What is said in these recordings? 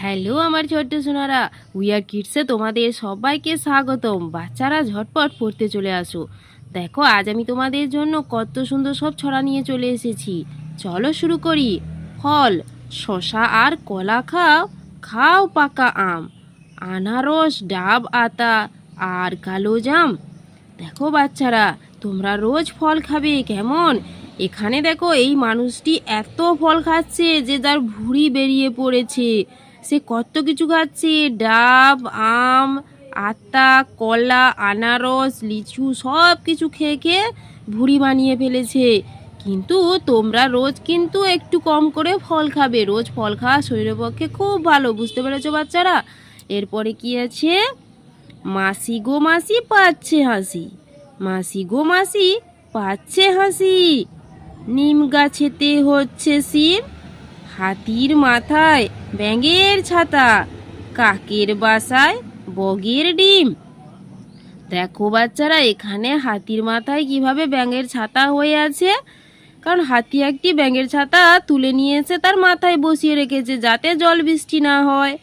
Hello আমার ছোট্ট সোনারা, উইয়া কিডসে তোমাদের সবাইকে স্বাগতম। বাচ্চারা ঝটপট পড়তে চলে আসো। দেখো, আজ আমি তোমাদের জন্য কত সুন্দর সব ছড়া নিয়ে চলে এসেছি। চলো শুরু করি। ফল শশা আর কলা খাও খাও পাকা আম, আনারস, ডাব, আতা আর কালো জাম। দেখো বাচ্চারা, তোমরা রোজ ফল খাবে, কেমন? এখানে দেখো এই মানুষটি এত ফল খাচ্ছে যে তার ভুঁড়ি বেরিয়ে পড়েছে। সে কত কিছু খাচ্ছে? ডাব, আম, আতা, কলা, আনারস, লিচু সব কিছু খেয়ে খেয়ে ভুঁড়ি বানিয়ে ফেলেছে। কিন্তু তোমরা রোজ কিন্তু একটু কম করে ফল খাবে। রোজ ফল খাওয়া শরীরের পক্ষে খুব ভালো, বুঝতে পেরেছ বাচ্চারা? এরপরে কি আছে? মাসি গো মাসি পাচ্ছে হাসি। মাসি গো মাসি পাচ্ছে হাসি। নিম গাছেতে হচ্ছে সিম। হাতির মাথায় ব্যাঙের ছাতা। কাকের বাসায় বগের ডিম। দেখো বাচ্চারা, এখানে হাতির মাথায় কীভাবে ব্যাঙের ছাতা হয়ে আছে? কারণ হাতি একটি ব্যাঙের ছাতা তুলে নিয়ে এসে তার মাথায় বসিয়ে রেখেছে যাতে জল বৃষ্টি না হয়।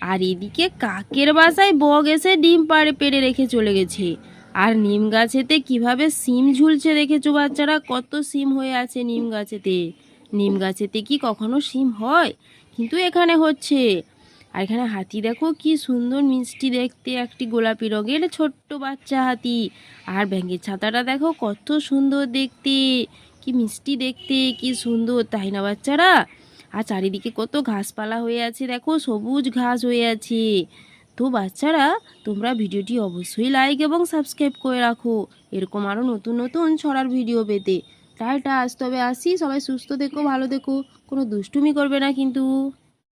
আর এদিকে কাকের বাসায় বগ এসে ডিম পাড়ে পেড়ে রেখে চলে গেছে। আর নিম গাছেতে কীভাবে সিম ঝুলছে দেখেছ বাচ্চারা? কত সিম হয়ে আছে নিম গাছেতে। নিম গাছেতে কি কখনো সিম হয়? কিন্তু এখানে হচ্ছে। আর এখানে হাতি দেখো, কি সুন্দর মিষ্টি দেখতে, একটি গোলাপি রঙের ছোট্ট বাচ্চা হাতি। আর ব্যাঙের ছাতাটা দেখো, কত সুন্দর দেখতে। কি মিষ্টি দেখতে, কি সুন্দর, তাই না বাচ্চারা? আর চারিদিকে কত ঘাসপালা হয়ে আছে দেখো, সবুজ ঘাস হয়ে আছে। তো বাচ্চারা, তোমরা ভিডিওটি অবশ্যই লাইক এবং সাবস্ক্রাইব করে রাখো। এরকম আরও নতুন নতুন ছড়ার ভিডিও পেতে। টাটা, আজ তবে আসি। সবাই সুস্থ দেখো ভালো দেখো কোনো দুষ্টুমি করবে না কিন্তু।